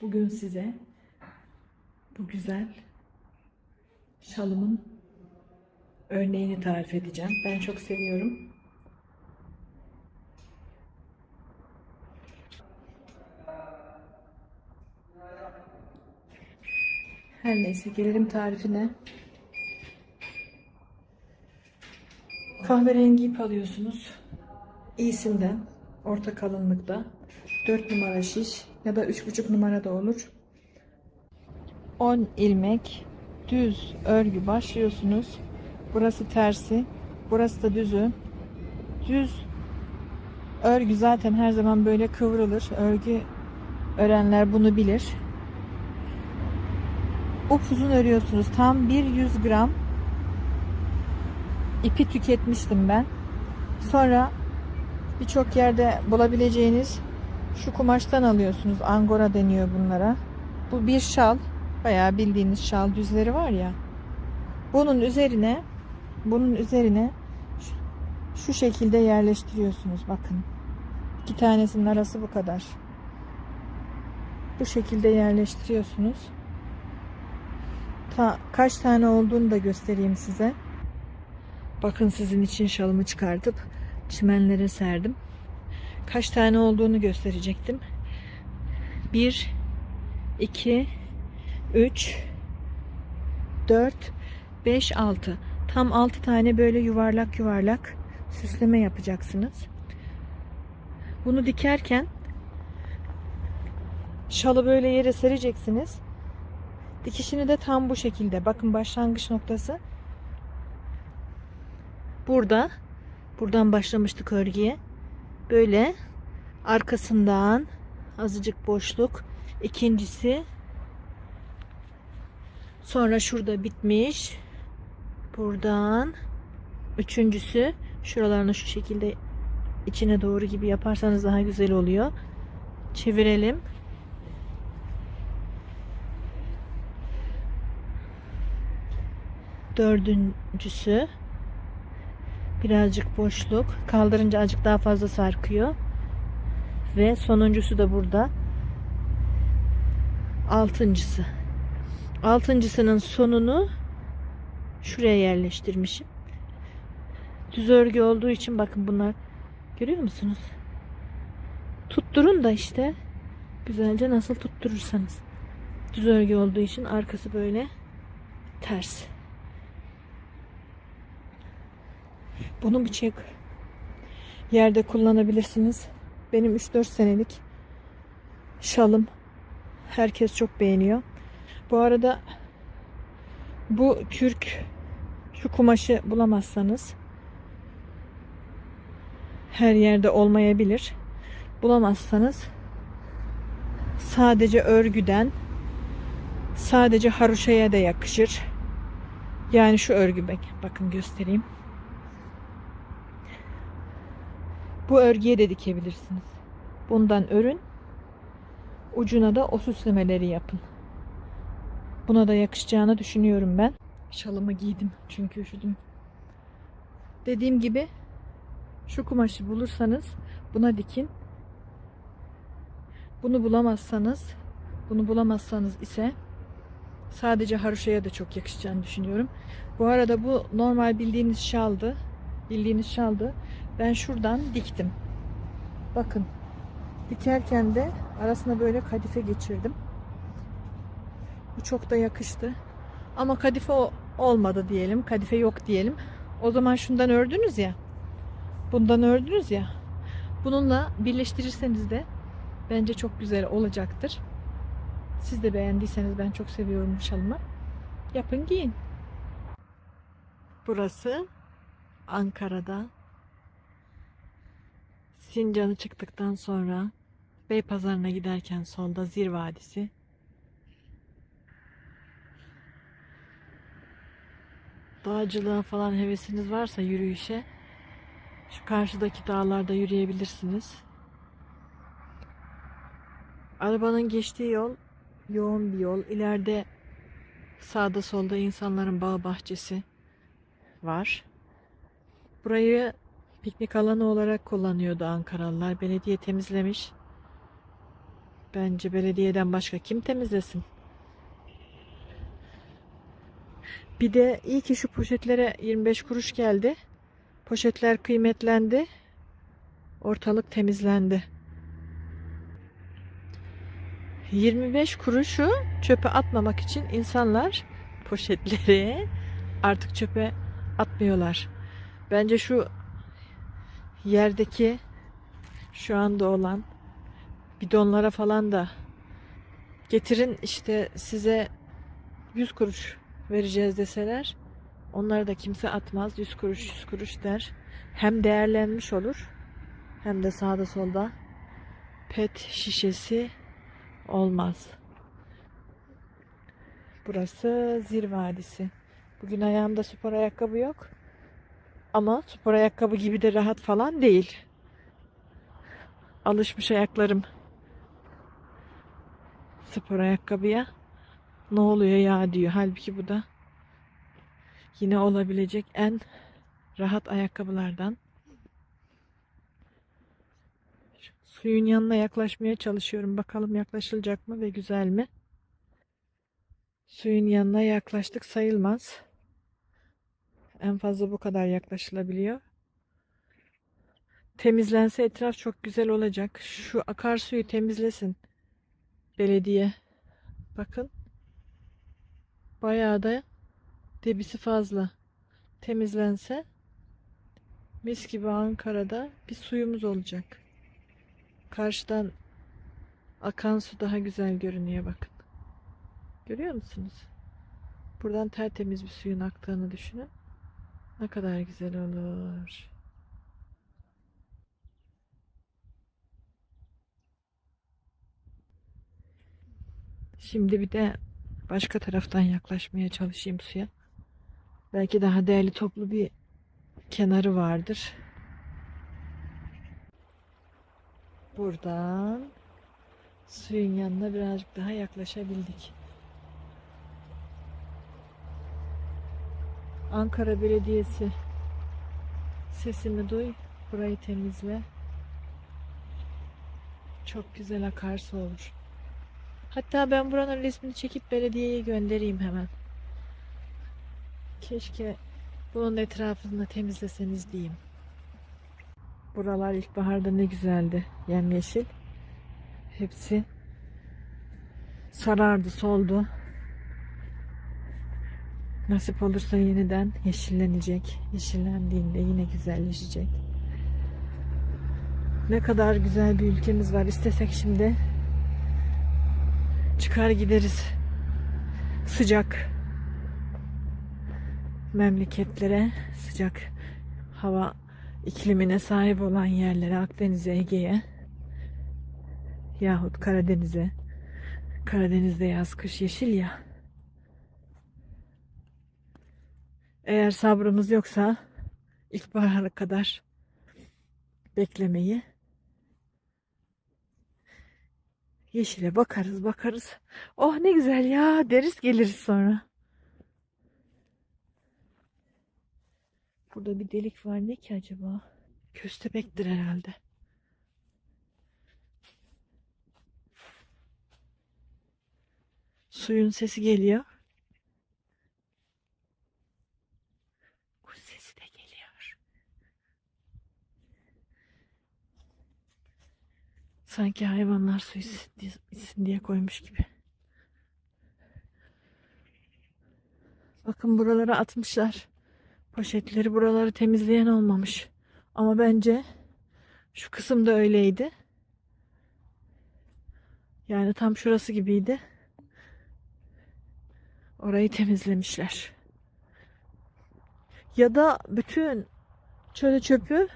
Bugün size bu güzel şalımın örneğini tarif edeceğim. Ben çok seviyorum. Her neyse gelelim tarifine. Kahverengi ip alıyorsunuz. İyisinden, orta kalınlıkta. 4 numara şiş ya da 3,5 numara da olur. 10 ilmek düz örgü başlıyorsunuz. Burası tersi, burası da düzü. Düz örgü zaten her zaman böyle kıvrılır. Örgü örenler bunu bilir. Upuzun örüyorsunuz. Tam bir 100 gram ipi tüketmiştim ben. Sonra birçok yerde bulabileceğiniz şu kumaştan alıyorsunuz. Angora deniyor bunlara. Bu bir şal. Bayağı bildiğiniz şal düzleri var ya. Bunun üzerine bunun üzerine şu, şekilde yerleştiriyorsunuz. Bakın. İki tanesinin arası bu kadar. Bu şekilde yerleştiriyorsunuz. Ta, kaç tane olduğunu da göstereyim size. Bakın sizin için şalımı çıkartıp çimenlere serdim. Kaç tane olduğunu gösterecektim. 1 2 3 4 5 6 tam 6 tane böyle yuvarlak yuvarlak süsleme yapacaksınız. Bunu dikerken şalı böyle yere sereceksiniz. Dikişini de tam bu şekilde. Bakın başlangıç noktası burada. Buradan başlamıştık örgüye. Böyle arkasından azıcık boşluk. İkincisi sonra şurada bitmiş. Buradan üçüncüsü şuralarını şu şekilde içine doğru gibi yaparsanız daha güzel oluyor. Çevirelim. Dördüncüsü birazcık boşluk. Kaldırınca azıcık daha fazla sarkıyor. Ve sonuncusu da burada. Altıncısı. Altıncısının sonunu şuraya yerleştirmişim. Düz örgü olduğu için bakın bunlar görüyor musunuz? Tutturun da işte. Güzelce nasıl tutturursanız. Düz örgü olduğu için arkası böyle ters Bunu bıçak yerde kullanabilirsiniz. Benim 3-4 senelik şalım. Herkes çok beğeniyor. Bu arada bu kürk şu kumaşı bulamazsanız her yerde olmayabilir. Bulamazsanız sadece örgüden sadece haroşaya da yakışır. Yani şu örgü bak bakın göstereyim. Bu örgüye de dikebilirsiniz. Bundan örün. Ucuna da o süslemeleri yapın. Buna da yakışacağını düşünüyorum ben. Şalımı giydim çünkü üşüdüm. Dediğim gibi şu kumaşı bulursanız buna dikin. Bunu bulamazsanız bunu bulamazsanız ise sadece haroşaya da çok yakışacağını düşünüyorum. Bu arada bu normal bildiğiniz şaldı. Bildiğiniz şaldı. Ben şuradan diktim. Bakın. Dikerken de arasına böyle kadife geçirdim. Bu çok da yakıştı. Ama kadife olmadı diyelim. Kadife yok diyelim. O zaman şundan ördünüz ya. Bundan ördünüz ya. Bununla birleştirirseniz de bence çok güzel olacaktır. Siz de beğendiyseniz ben çok seviyorum bu şalımı. Yapın giyin. Burası Ankara'da Sincan'ı çıktıktan sonra Beypazarı'na giderken solda Zir Vadisi. Dağcılığa falan hevesiniz varsa yürüyüşe şu karşıdaki dağlarda yürüyebilirsiniz. Arabanın geçtiği yol yoğun bir yol. İleride sağda solda insanların bağ bahçesi var. Burayı piknik alanı olarak kullanıyordu Ankaralılar. Belediye temizlemiş. Bence belediyeden başka kim temizlesin? Bir de iyi ki şu poşetlere 25 kuruş geldi. Poşetler kıymetlendi. Ortalık temizlendi. 25 kuruşu çöpe atmamak için insanlar poşetleri artık çöpe atmıyorlar. Bence şu yerdeki şu anda olan bidonlara falan da getirin işte size 100 kuruş vereceğiz deseler onları da kimse atmaz. 100 kuruş 100 kuruş der. Hem değerlenmiş olur hem de sağda solda pet şişesi olmaz. Burası Zir Vadisi. Bugün ayağımda spor ayakkabı yok. Ama spor ayakkabı gibi de rahat falan değil. Alışmış ayaklarım spor ayakkabıya. Ne oluyor ya diyor. Halbuki bu da yine olabilecek en rahat ayakkabılardan. Suyun yanına yaklaşmaya çalışıyorum. Bakalım yaklaşılacak mı ve güzel mi? Suyun yanına yaklaştık sayılmaz. En fazla bu kadar yaklaşılabiliyor. Temizlense etraf çok güzel olacak. Şu akarsuyu temizlesin. Belediye. Bakın. Bayağı da debisi fazla. Temizlense mis gibi Ankara'da bir suyumuz olacak. Karşıdan akan su daha güzel görünüyor bakın. Görüyor musunuz? Buradan tertemiz bir suyun aktığını düşünün. Ne kadar güzel olur. Şimdi bir de başka taraftan yaklaşmaya çalışayım suya. Belki daha değerli toplu bir kenarı vardır. Buradan suyun yanına birazcık daha yaklaşabildik. Ankara Belediyesi sesimi duy, burayı temizle. Çok güzel akarsu olur. Hatta ben buranın resmini çekip belediyeye göndereyim hemen. Keşke bunun etrafını temizleseniz diyeyim. Buralar ilkbaharda ne güzeldi. Yemyeşil. Hepsi sarardı, soldu. Nasip olursa yeniden yeşillenecek. Yeşillendiğinde yine güzelleşecek. Ne kadar güzel bir ülkemiz var. İstesek şimdi çıkar gideriz. Sıcak memleketlere, sıcak hava iklimine sahip olan yerlere, Akdeniz'e, Ege'ye yahut Karadeniz'e. Karadeniz'de yaz kış yeşil ya. Eğer sabrımız yoksa ilkbahara kadar beklemeyi yeşile bakarız bakarız. Oh ne güzel ya deriz geliriz sonra. Burada bir delik var ne ki acaba? Köstebektir herhalde. Suyun sesi geliyor. Kuş sesi de geliyor. Sanki hayvanlar su içsin diye- koymuş gibi. Bakın buralara atmışlar. Poşetleri buraları temizleyen olmamış. Ama bence şu kısım da öyleydi. Yani tam şurası gibiydi. Orayı temizlemişler. Ya da bütün çölü çöpü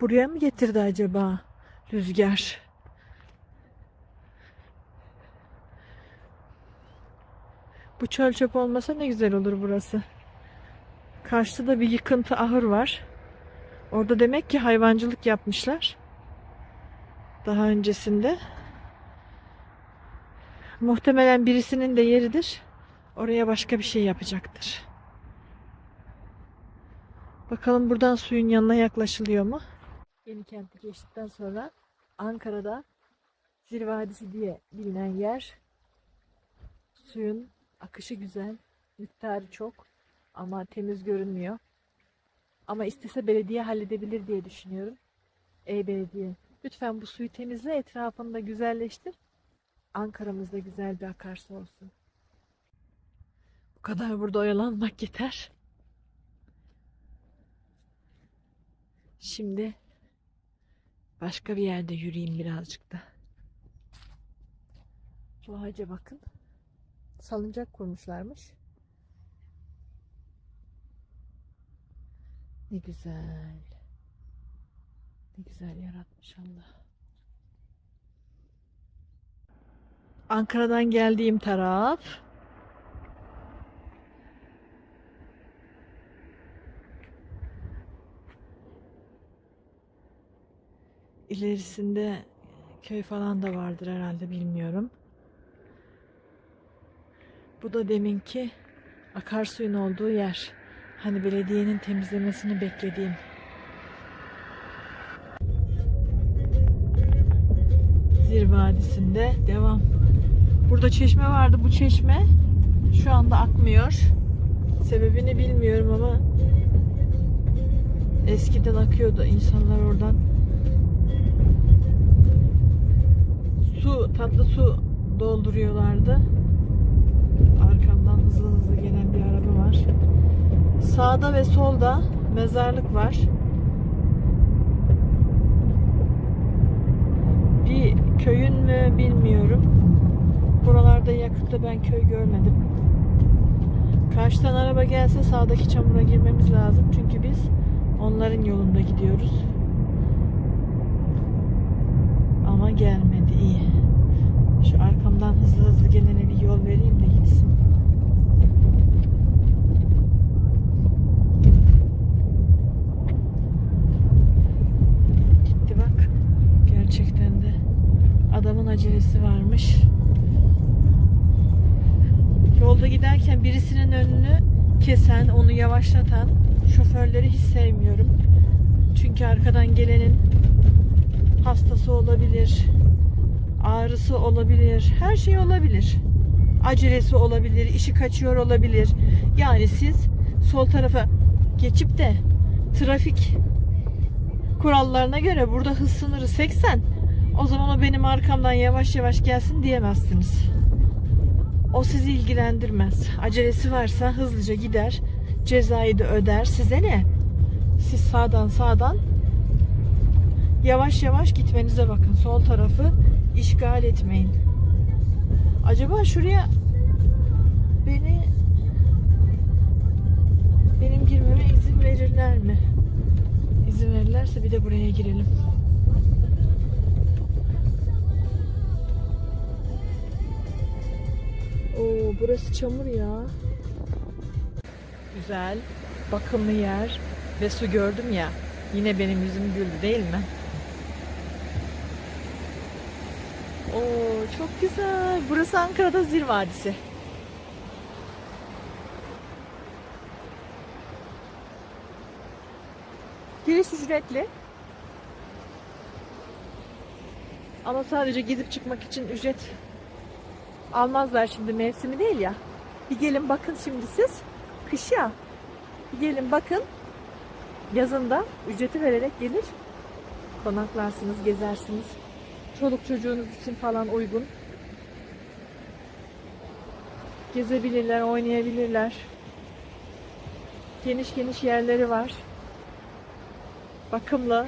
buraya mı getirdi acaba rüzgar? Bu çöl çöp olmasa ne güzel olur burası. Karşıda da bir yıkıntı ahır var. Orada demek ki hayvancılık yapmışlar. Daha öncesinde. Muhtemelen birisinin de yeridir. Oraya başka bir şey yapacaktır. Bakalım buradan suyun yanına yaklaşılıyor mu? Yeni kenti geçtikten sonra Ankara'da Zir Vadisi diye bilinen yer. Suyun akışı güzel, miktarı çok ama temiz görünmüyor. Ama istese belediye halledebilir diye düşünüyorum. Ey belediye, lütfen bu suyu temizle, etrafını da güzelleştir. Ankara'mızda güzel bir akarsu olsun. Bu kadar burada oyalanmak yeter. Şimdi başka bir yerde yürüyeyim birazcık da. Bu ağaca bakın. Salıncak kurmuşlarmış. Ne güzel. Ne güzel yaratmış Allah. Ankara'dan geldiğim taraf. İlerisinde köy falan da vardır herhalde bilmiyorum. Bu da deminki akarsuyun olduğu yer. Hani belediyenin temizlemesini beklediğim. Zir Vadisi'nde devam. Burada çeşme vardı. Bu çeşme şu anda akmıyor. Sebebini bilmiyorum ama eskiden akıyordu. İnsanlar oradan su, tatlı su dolduruyorlardı. Arkamdan hızlı hızlı gelen bir araba var. Sağda ve solda mezarlık var. Bir köyün mü bilmiyorum. Buralarda yakında ben köy görmedim. Karşıdan araba gelse sağdaki çamura girmemiz lazım. Çünkü biz onların yolunda gidiyoruz. Ama gelmedi iyi. Şu arkamdan hızlı hızlı gelene bir yol vereyim de gitsin. Gitti bak. Gerçekten de adamın acelesi varmış. Yolda giderken birisinin önünü kesen, onu yavaşlatan şoförleri hiç sevmiyorum. Çünkü arkadan gelenin hastası olabilir, ağrısı olabilir, her şey olabilir. Acelesi olabilir, işi kaçıyor olabilir. Yani siz sol tarafa geçip de trafik kurallarına göre burada hız sınırı 80. O zaman o benim arkamdan yavaş yavaş gelsin diyemezsiniz. O sizi ilgilendirmez. Acelesi varsa hızlıca gider, cezayı da öder. Size ne? Siz sağdan sağdan yavaş yavaş gitmenize bakın. Sol tarafı işgal etmeyin. Acaba şuraya beni benim girmeme izin verirler mi? İzin verirlerse bir de buraya girelim. Oo, burası çamur ya. Güzel, bakımlı yer ve su gördüm ya. Yine benim yüzüm güldü değil mi? Oo, çok güzel. Burası Ankara'da Zir Vadisi. Giriş ücretli. Ama sadece gidip çıkmak için ücret almazlar şimdi mevsimi değil ya. Bir gelin bakın şimdi siz. Kış ya. Bir gelin bakın. Yazında ücreti vererek gelir. Konaklarsınız, gezersiniz. Çoluk çocuğunuz için falan uygun. Gezebilirler, oynayabilirler. Geniş geniş yerleri var. Bakımlı.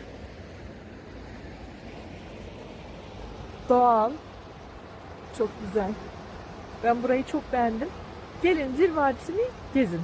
Doğal. Çok güzel. Ben burayı çok beğendim. Gelin Zir Vadisi'ni gezin.